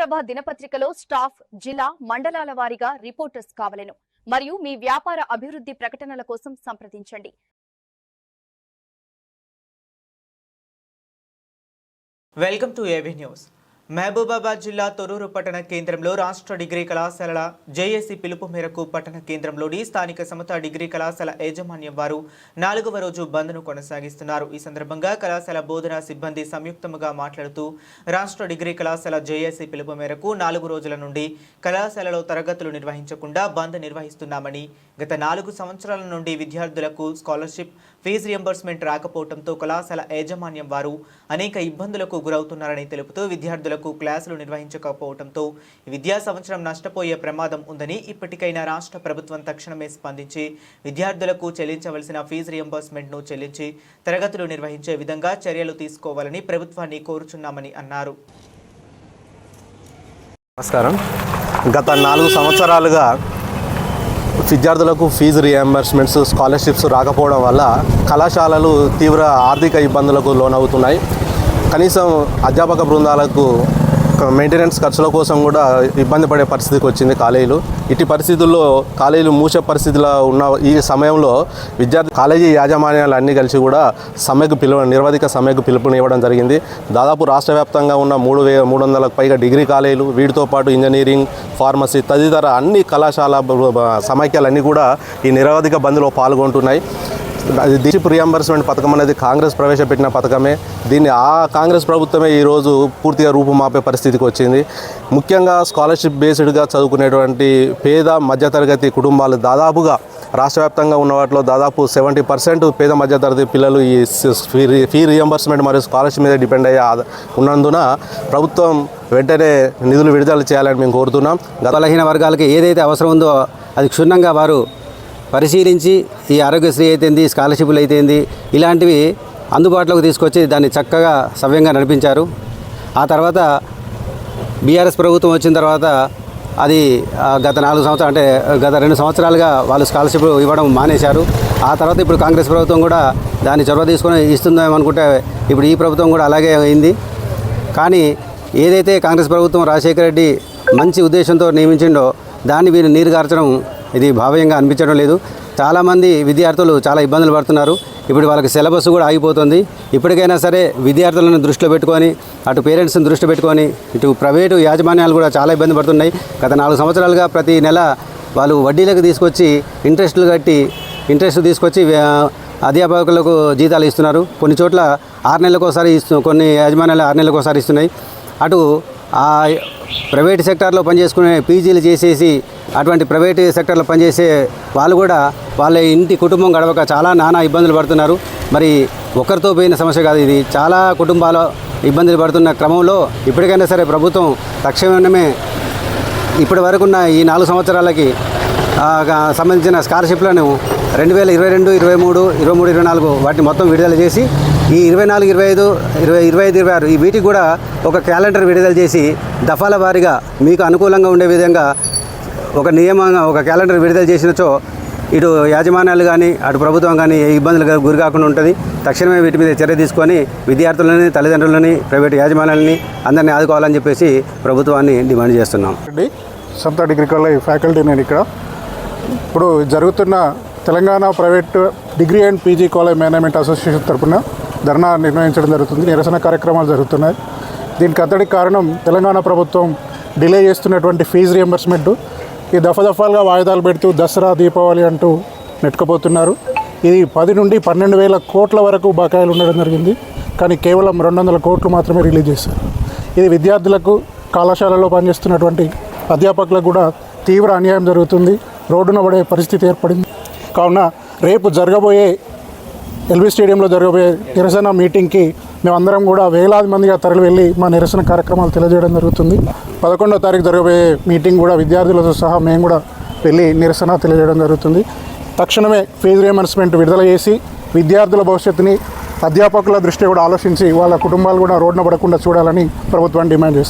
ప్రభ దినపత్రికలో స్టాఫ్ జిల్లా మండలాల వారీగా రిపోర్టర్స్ కావలను. మరియు మీ వ్యాపార అభివృద్ధి ప్రకటనల కోసం సంప్రదించండి. Welcome to AB news Mahabubabad జిల్లా తొరూరు పట్టణ కేంద్రంలో రాష్ట్ర డిగ్రీ కళాశాలల జేఏసీ పిలుపు మేరకు పట్టణ కేంద్రంలోని స్థానిక సమత డిగ్రీ కళాశాల యాజమాన్యం వారు నాలుగవ రోజు బంద్ను కొనసాగిస్తున్నారు. ఈ సందర్భంగా కళాశాల బోధనా సిబ్బంది సంయుక్తముగా మాట్లాడుతూ రాష్ట్ర డిగ్రీ కళాశాల జేఏసీ పిలుపు మేరకు నాలుగు రోజుల నుండి కళాశాలలో తరగతులు నిర్వహించకుండా బంద్ నిర్వహిస్తున్నామని గత నాలుగు సంవత్సరాల నుండి విద్యార్థులకు స్కాలర్షిప్ ఫీజు రియంబర్స్మెంట్ రాకపోవడంతో కళాశాల యాజమాన్యం వారు అనేక ఇబ్బందులకు గురవుతున్నారని తెలుపుతూ విద్యార్థులకు క్లాసులు నిర్వహించకపోవడంతో విద్యా సంవత్సరం నష్టపోయే ప్రమాదం ఉందని ఇప్పటికైనా రాష్ట్ర ప్రభుత్వం తక్షణమే స్పందించి విద్యార్థులకు చెల్లించవలసిన ఫీజు రియంబర్స్మెంట్ను చెల్లించి తరగతులు నిర్వహించే విధంగా చర్యలు తీసుకోవాలని ప్రభుత్వాన్ని కోరుచున్నామని అన్నారు. నమస్కారం. గత నాలుగు సంవత్సరాలుగా విద్యార్థులకు ఫీజు రియంబర్స్మెంట్స్ స్కాలర్షిప్స్ రాకపోవడం వల్ల కళాశాలలు తీవ్ర ఆర్థిక ఇబ్బందులకు లోనవుతున్నాయి. కనీసం అధ్యాపక బృందాలకు మెయింటెనెన్స్ ఖర్చుల కోసం కూడా ఇబ్బంది పడే పరిస్థితికి వచ్చింది కాలేజీలు. ఇటు పరిస్థితుల్లో కాలేజీలు మూసే పరిస్థితిలో ఉన్న ఈ సమయంలో విద్యార్థి కాలేజీ యాజమాన్యాలు అన్నీ కలిసి కూడా సమ్మెకు పిలువ నిర్వధిక సమ్మెకు పిలుపునివ్వడం జరిగింది. దాదాపు రాష్ట్ర వ్యాప్తంగా ఉన్న మూడు వే మూడు వందలకు పైగా డిగ్రీ కాలేజీలు వీటితో పాటు ఇంజనీరింగ్ ఫార్మసీ తదితర అన్ని కళాశాల సమైక్యాలన్నీ కూడా ఈ నిరవధిక బంద్లో పాల్గొంటున్నాయి. అది దీప్ రియంబర్స్మెంట్ పథకం అనేది కాంగ్రెస్ ప్రవేశపెట్టిన పథకమే. దీన్ని ఆ కాంగ్రెస్ ప్రభుత్వమే ఈరోజు పూర్తిగా రూపుమాపే పరిస్థితికి వచ్చింది. ముఖ్యంగా స్కాలర్షిప్ బేస్డ్గా చదువుకునేటువంటి పేద మధ్యతరగతి కుటుంబాలు దాదాపుగా రాష్ట్ర వ్యాప్తంగా ఉన్న వాటిలో దాదాపు సెవెంటీ పర్సెంట్ పేద మధ్యతరగతి పిల్లలు ఈ ఫీ రియంబర్స్మెంట్ మరియు స్కాలర్షిప్ మీద డిపెండ్ అయ్యే ఉన్నందున ప్రభుత్వం వెంటనే నిధులు విడుదల చేయాలని మేము కోరుతున్నాం. గత బలహీన వర్గాలకి ఏదైతే అవసరం ఉందో అది క్షుణ్ణంగా వారు పరిశీలించి ఈ ఆరోగ్యశ్రీ అయితేంది స్కాలర్షిప్లు అయితేంది ఇలాంటివి అందుబాటులోకి తీసుకొచ్చి దాన్ని చక్కగా సవ్యంగా నడిపించారు. ఆ తర్వాత బీఆర్ఎస్ ప్రభుత్వం వచ్చిన తర్వాత అది గత నాలుగు సంవత్సరాలు అంటే గత రెండు సంవత్సరాలుగా వాళ్ళు స్కాలర్షిప్ ఇవ్వడం మానేశారు. ఆ తర్వాత ఇప్పుడు కాంగ్రెస్ ప్రభుత్వం కూడా దాన్ని చొరవ తీసుకొని ఇస్తుందేమో అనుకుంటే ఇప్పుడు ఈ ప్రభుత్వం కూడా అలాగే అయింది. కానీ ఏదైతే కాంగ్రెస్ ప్రభుత్వం రాజశేఖర రెడ్డి మంచి ఉద్దేశంతో నియమించిండో దాన్ని వీరు నీరుగార్చడం ఇది భావ్యంగా అనిపించడం లేదు. చాలామంది విద్యార్థులు చాలా ఇబ్బందులు పడుతున్నారు. ఇప్పుడు వాళ్ళకి సిలబస్ కూడా ఆగిపోతుంది. ఇప్పటికైనా సరే విద్యార్థులను దృష్టిలో పెట్టుకొని అటు పేరెంట్స్ని దృష్టి పెట్టుకొని ఇటు ప్రైవేటు యాజమాన్యాలు కూడా చాలా ఇబ్బంది పడుతున్నాయి. గత నాలుగు సంవత్సరాలుగా ప్రతి నెల వాళ్ళు వడ్డీలకు తీసుకొచ్చి ఇంట్రెస్ట్లు కట్టి ఇంట్రెస్ట్ తీసుకొచ్చి అధ్యాపకులకు జీతాలు ఇస్తున్నారు. కొన్ని చోట్ల ఆరు నెలలకు ఒకసారి ఇస్తు కొన్ని యాజమాన్యాలు ఆరు నెలలకు ఒకసారి ఇస్తున్నాయి. అటు ప్రైవేట్ సెక్టార్లో పనిచేసుకునే పీజీలు చేసేసి అటువంటి ప్రైవేట్ సెక్టర్లో పనిచేసే వాళ్ళు కూడా వాళ్ళ ఇంటి కుటుంబం గడవక చాలా నానా ఇబ్బందులు పడుతున్నారు. మరి ఒకరితో పోయిన సమస్య కాదు ఇది. చాలా కుటుంబాలు ఇబ్బందులు పడుతున్న క్రమంలో ఇప్పటికైనా సరే ప్రభుత్వం తక్షణమే ఇప్పటి వరకున్న ఈ నాలుగు సంవత్సరాలకి సంబంధించిన స్కాలర్షిప్లను రెండు వేల ఇరవై రెండు ఇరవై మూడు ఇరవై మూడు ఇరవై నాలుగు వాటిని మొత్తం విడుదల చేసి ఈ ఇరవై నాలుగు ఇరవై ఐదు ఇరవై ఇరవై ఐదు ఇరవై ఆరు ఈ వీటికి కూడా ఒక క్యాలెండర్ విడుదల చేసి దఫాల వారీగా మీకు అనుకూలంగా ఉండే విధంగా ఒక నియమంగా ఒక క్యాలెండర్ విడుదల చేసినచో ఇటు యాజమాన్యాలు కానీ అటు ప్రభుత్వం కానీ ఏ ఇబ్బందులు గురి కాకుండా ఉంటుంది. తక్షణమే వీటి మీద చర్య తీసుకొని విద్యార్థులని తల్లిదండ్రులని ప్రైవేట్ యాజమాన్యాలని అందరినీ ఆదుకోవాలని చెప్పేసి ప్రభుత్వాన్ని డిమాండ్ చేస్తున్నాం. రెడ్డి సంత డిగ్రీ కాలేజ్ ఫ్యాకల్టీ నేను ఇక్కడ. ఇప్పుడు జరుగుతున్న Telangana private degree and PG college management association తరపున ధర్నా నిర్వహించడం జరుగుతుంది. నిరసన కార్యక్రమాలు జరుగుతున్నాయి. దీనికి అంతటికి కారణం తెలంగాణ ప్రభుత్వం డిలే చేస్తున్నటువంటి ఫీజు రియంబర్స్మెంట్ ఈ దఫదఫాలుగా వాయిదాలు పెడుతూ దసరా దీపావళి అంటూ నెట్టుకుపోతున్నారు. ఇది పది నుండి పన్నెండు వేల కోట్ల వరకు బకాయిలు ఉండడం జరిగింది. కానీ కేవలం రెండు వందల కోట్లు మాత్రమే రిలీజ్ చేశారు. ఇది విద్యార్థులకు కళాశాలలో పనిచేస్తున్నటువంటి అధ్యాపకులకు కూడా తీవ్ర అన్యాయం జరుగుతుంది. రోడ్డున పడే పరిస్థితి ఏర్పడింది. కావున రేపు జరగబోయే ఎల్బీ స్టేడియంలో జరగబోయే నిరసన మీటింగ్కి మేమందరం కూడా వేలాది మందిగా తరలి వెళ్ళి మా నిరసన కార్యక్రమాలు తెలియజేయడం జరుగుతుంది. పదకొండో తారీఖు జరగబోయే మీటింగ్ కూడా విద్యార్థులతో సహా మేము కూడా వెళ్ళి నిరసన తెలియజేయడం జరుగుతుంది. తక్షణమే ఫీజు రియంబర్స్మెంట్ విడుదల చేసి విద్యార్థుల భవిష్యత్తుని అధ్యాపకుల దృష్టి కూడా ఆలోచించి వాళ్ళ కుటుంబాలు కూడా రోడ్డున పడకుండా చూడాలని ప్రభుత్వాన్ని డిమాండ్ చేస్తుంది